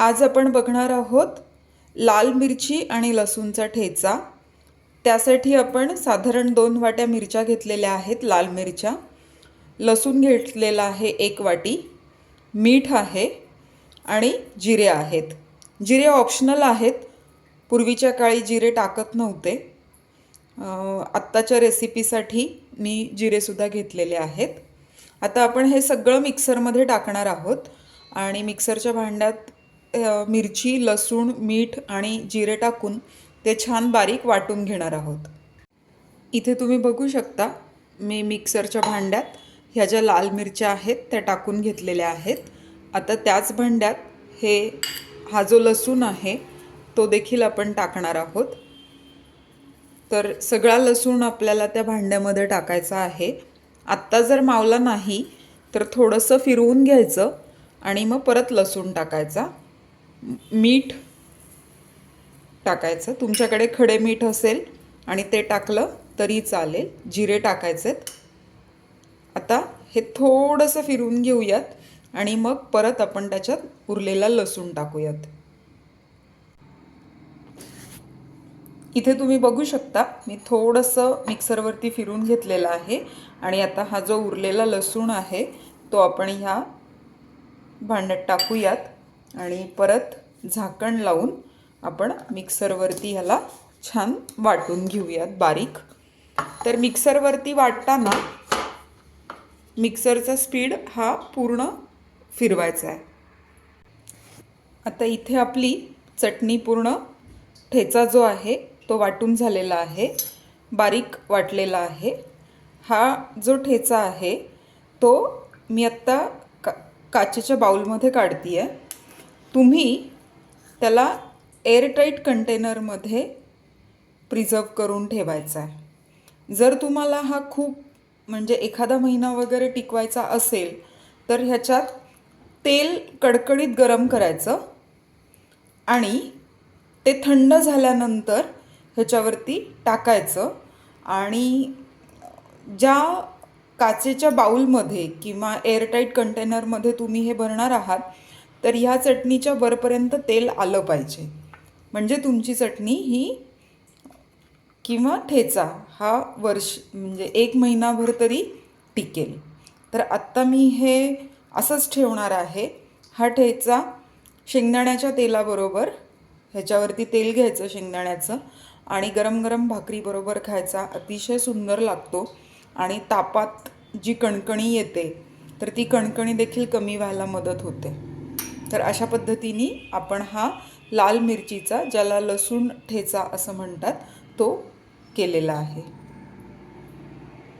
आज आपण बघणार आहोत लाल मिरची आणि लसूणचा ठेचा. त्यासाठी आपण साधारण दोन वाट्या मिरच्या घेतलेल्या आहेत लाल मिरच्या. लसूण घेतलेला आहे एक वाटी मीठ आहे आणि जिरे आहेत. जिरे ऑप्शनल आहेत. पूर्वीच्या काळी जिरे टाकत नव्हते. आत्ताच्या रेसिपीसाठी मी जिरेसुद्धा घेतलेले आहेत. आता आपण हे सगळं मिक्सरमध्ये टाकणार आहोत आणि मिक्सरच्या भांड्यात मिरची लसूण मीठ आणि जिरे टाकून ते छान बारीक वाटून घेणार आहोत. इथे तुम्ही बघू शकता मी मिक्सरच्या भांड्यात ह्या ज्या लाल मिरच्या आहेत त्या टाकून घेतलेल्या आहेत. आता त्याच भांड्यात हे हा जो लसूण आहे तो देखील आपण टाकणार आहोत. तर सगळा लसूण आपल्याला त्या भांड्यामध्ये टाकायचा आहे. आत्ता जर मावला नाही तर थोडंसं फिरवून घ्यायचं आणि मग परत लसूण टाकायचा. मीठ टाकायचं. तुमच्याकडे खडे मीठ असेल आणि ते टाकलं तरी चालेल. जिरे टाकायचेत. आता हे थोडंसं फिरवून घेऊयात आणि मग परत आपण त्याच्यात उरलेला लसूण टाकूयात. इथे तुम्ही बघू शकता मी थोडंसं मिक्सरवरती फिरून घेतलेलं आहे आणि आता हा जो उरलेला लसूण आहे तो आपण ह्या भांड्यात टाकूयात. आणि परत झाकण लावून आपण मिक्सरवरती ह्याला छान वाटून घेऊयात बारीक. तर मिक्सरवरती वाटताना मिक्सरचा स्पीड हा पूर्ण फिरवायचा आहे. आता इथे आपली चटणी पूर्ण ठेचा जो आहे तो वाटून झालेला आहे बारीक वाटलेला आहे. हा जो ठेचा आहे तो मी आत्ता का काचेच्या बाउलमध्ये काढती आहे तुम्ही त्याला एअरटाईट कंटेनरमध्ये प्रिझर्व करून ठेवायचा आहे. जर तुम्हाला हा खूप म्हणजे एखादा महिना वगैरे टिकवायचा असेल तर ह्याच्यात तेल कडकडीत गरम करायचं आणि ते थंड झाल्यानंतर ह्याच्यावरती टाकायचं आणि ज्या काचेच्या बाऊलमध्ये किंवा एअरटाईट कंटेनरमध्ये तुम्ही हे भरणार आहात तर ह्या चटणीच्या वरपर्यंत तेल आलं पाहिजे. म्हणजे तुमची चटणी ही किंवा ठेचा हा वर्ष म्हणजे एक महिनाभर तरी टिकेल. तर आत्ता मी हे असंच ठेवणार आहे. हा ठेचा शेंगदाण्याच्या तेलाबरोबर ह्याच्यावरती तेल घ्यायचं शेंगदाण्याचं आणि गरम गरम भाकरीबरोबर खायचा. अतिशय सुंदर लागतो आणि तापात जी कणकणी येते तर ती कणकणी देखील कमी व्हायला मदत होते. तर अशा पद्धतीने आपण हा लाल मिरचीचा ज्याला लसूण ठेचा असं म्हणतात तो केलेला आहे.